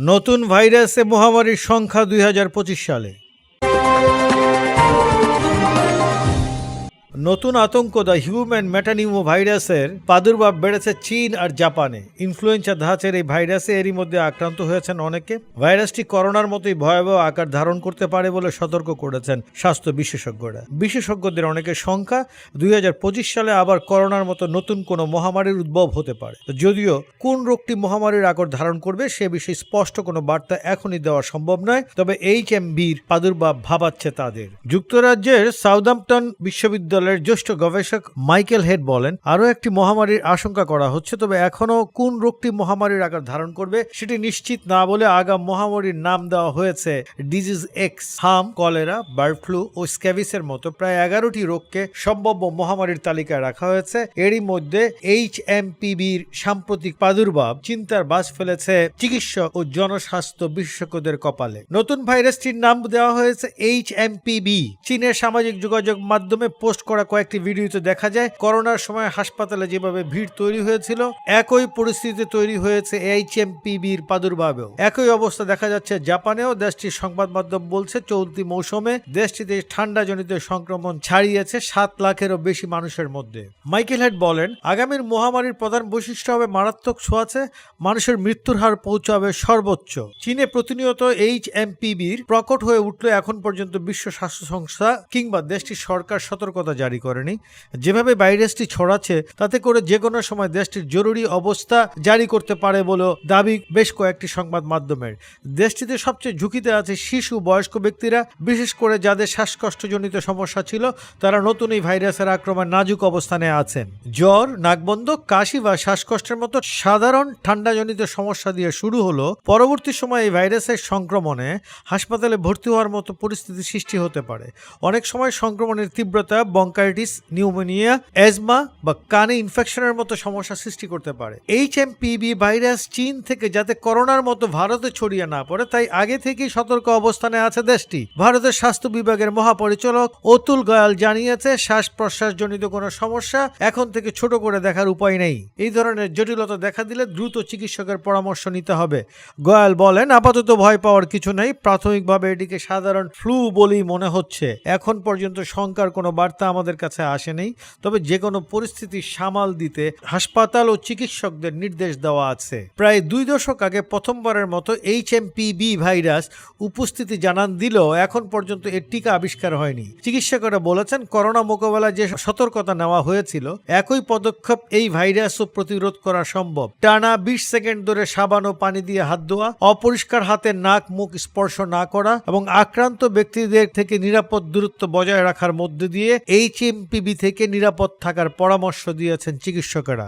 নতুন ভাইরাসে মহামারীর সংখ্যা দুই হাজার পঁচিশ সালে। নতুন আতঙ্ক দ্য হিউম্যান মেটানিউমো ভাইরাসের প্রাদুর্ভাব বেড়েছে চীন আর জাপানে। ইনফ্লুয়েঞ্জা ধাঁচের এই ভাইরাসে এরই মধ্যে আক্রান্ত হয়েছেন অনেকে। ভাইরাসটি করোনার মতোই ভয়াবহ আকার ধারণ করতে পারে বলে সতর্ক করেছেন স্বাস্থ্য বিশেষজ্ঞরা। বিশেষজ্ঞদের অনেকের সংখ্যা দুই হাজার পঁচিশ সালে আবার করোনার মতো নতুন কোনো মহামারীর উদ্ভব হতে পারে। যদিও কোন রোগটি মহামারীর আকর ধারণ করবে সে বিষয়ে স্পষ্ট কোনো বার্তা এখনই দেওয়া সম্ভব নয়, তবে এইচ এম বির প্রাদুর্ভাব ভাবাচ্ছে তাদের। যুক্তরাজ্যের সাউদাম্পটন বিশ্ববিদ্যালয়ের জ্যেষ্ঠ গবেষক মাইকেল হেড বলেন, আরও একটি মহামারীর আশঙ্কা করা হচ্ছে, তবে এখনও কোন রোগটি মহামারীর আকার ধারণ করবে সেটি নিশ্চিত না বলে আগাম মহামারীর নাম দেওয়া হয়েছে। ডিজিজ এক্স, হাম, কলেরা, বার্ড ফ্লু ও স্ক্যাভিসের মতো প্রায় এগারোটি রোগকে সম্ভাব্য মহামারীর তালিকায় রাখা হয়েছে। এরই মধ্যে এইচ এম পিবির সাম্প্রতিক প্রাদুর্ভাব চিন্তার বাস ফেলেছে চিকিৎসক ও জনস্বাস্থ্য বিশেষজ্ঞদের কপালে। নতুন ভাইরাসটির নাম দেওয়া হয়েছে এইচ এম পিবি চীনের সামাজিক যোগাযোগ মাধ্যমে পোস্ট করা কয়েকটি ভিডিওতে দেখা যায়, করোনার সময় হাসপাতালে যেভাবে ভিড় তৈরি হয়েছিল, একই পরিস্থিতি তৈরি হয়েছে এইচ এম পিবির প্রাদুর্ভাবেও। একই অবস্থা দেখা যাচ্ছে জাপানেও, দেশটির সংবাদ মাধ্যম বলছে, চলতি মৌসুমে দেশটিতে ঠান্ডাজনিত সংক্রমণ ছাড়িয়েছে সাত লাখেরও বেশি মানুষের মধ্যে। মাইকেল হেড বলেন, আগামীর মহামারীর প্রধান বৈশিষ্ট্য হবে মারাত্মক ছোঁয়াচে মানুষের মৃত্যুর হার পৌঁছাবে সর্বোচ্চ। চীনে প্রতিনিয়ত এইচ এম পিবির প্রকট হয়ে উঠলে এখন পর্যন্ত বিশ্ব স্বাস্থ্য সংস্থা কিংবা দেশটির সরকার সতর্কতা জারি করেনি। যেভাবে ভাইরাসটি ছড়াচ্ছে, তাতে করে যে কোনো সময় দেশটির জরুরি অবস্থা জারি করতে পারে বলেও দাবি বেশ কয়েকটি সংবাদ মাধ্যমের। দেশটিতে সবচেয়ে ঝুঁকিতে আছে শিশু, বয়স্ক ব্যক্তিরা, বিশেষ করে যাদের শ্বাসকষ্টজনিত সমস্যা ছিল, তারা নতুন এই ভাইরাসের আক্রমণ নাজুক অবস্থানে আছেন। জ্বর নাকবন্ধ কাশি বা শ্বাসকষ্টের মতো সাধারণ ঠান্ডাজনিত সমস্যা দিয়ে শুরু হলো, পরবর্তী সময়ে এই ভাইরাসের সংক্রমণে হাসপাতালে ভর্তি হওয়ার মতো পরিস্থিতি সৃষ্টি হতে পারে। অনেক সময় সংক্রমণের তীব্রতা বঙ্কাইটিস নিউমোনিয়া অ্যাজমা বা কানে ইনফেকশনের মতো সমস্যা সৃষ্টি করতে পারে। এইচ এম পিবি ভাইরাস চীন থেকে যাতে করোনার মতো ভারতে ছড়িয়ে না পড়ে, তাই আগে থেকেই সতর্ক অবস্থানে আছে দেশটি। ভারতের স্বাস্থ্য বিভাগের মহাপরিচালক অতুল গয়াল জানিয়েছে শ্বাস প্রশ্বাসজনিত কোনো সমস্যা এখন থেকে ছোট করে দেখার উপায় নেই। এই ধরনের জটিলতা দেখা দিলে দ্রুত চিকিৎসকের পরামর্শ নিতে হবে। গয়াল বলেন, আপাতত ভয় পাওয়ার কিছু নেই, প্রাথমিকভাবে এটিকে সাধারণ ফ্লু বলেই মনে হচ্ছে। এখন পর্যন্ত শঙ্কার কোনো বার্তা আমাদের কাছে আসেনি তবে যে কোনো পরিস্থিতি সামাল দিতে হাসপাতাল ও চিকিৎসকদের নির্দেশ দেওয়া আছে। প্রায় দুই দশক আগে প্রথমবারের মতো এইচ ভাইরাস উপস্থিতি জানান দিলেও এখন পর্যন্ত এর টিকা আবিষ্কার হয়নি। চিকিৎসকেরা বলেছেন, করোনা মোকাবেলায় যে সতর্কতা নেওয়া হয়েছিল, একই পদক্ষেপ এই ভাইরাসও প্রতিরোধ করা সম্ভব। টানা বিশ সেকেন্ড ধরে সাবান ও পানি দিয়ে হাত ধোয়া, অপরিষ্কার হাতে নাক মুখ স্পর্শ না করা এবং আক্রান্ত ব্যক্তিদের থেকে নিরাপদ দূরত্ব বজায় রাখার মধ্যে দিয়ে এইচ থেকে নিরাপদ থাকার পরামর্শ দিয়েছেন চিকিৎসকেরা।